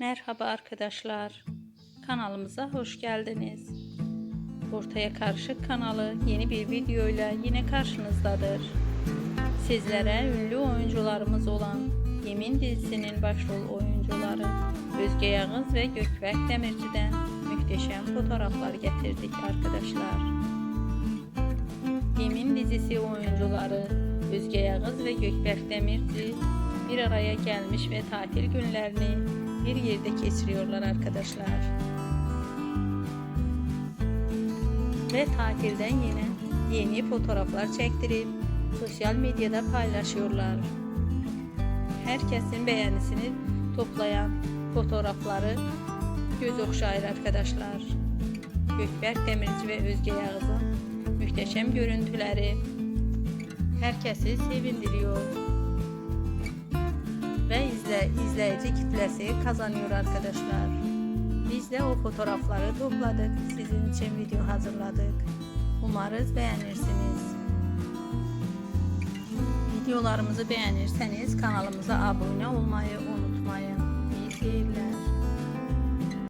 Merhaba arkadaşlar. Kanalımıza hoş geldiniz. Ortaya Karışık kanalı yeni bir videoyla yine karşınızdadır. Sizlere ünlü oyuncularımız olan Yemin dizisinin başrol oyuncuları Özge Yağız ve Gökberk Demirci'den muhteşem fotoğraflar getirdik arkadaşlar. Yemin dizisi oyuncuları Özge Yağız ve Gökberk Demirci bir araya gelmiş ve tatil günlerini bir yerde geçiriyorlar arkadaşlar. Ve tatilden yine yeni fotoğraflar çektirip sosyal medyada paylaşıyorlar. Herkesin beğenisini toplayan fotoğrafları göz okşayır arkadaşlar. Gökberk Demirci ve Özge Yağız'ın muhteşem görüntüleri herkesi sevindiriyor izle, izleyici kitlesi kazanıyor arkadaşlar. Biz de o fotoğrafları topladık. Sizin için video hazırladık. Umarız beğenirsiniz. Videolarımızı beğenirseniz kanalımıza abone olmayı unutmayın.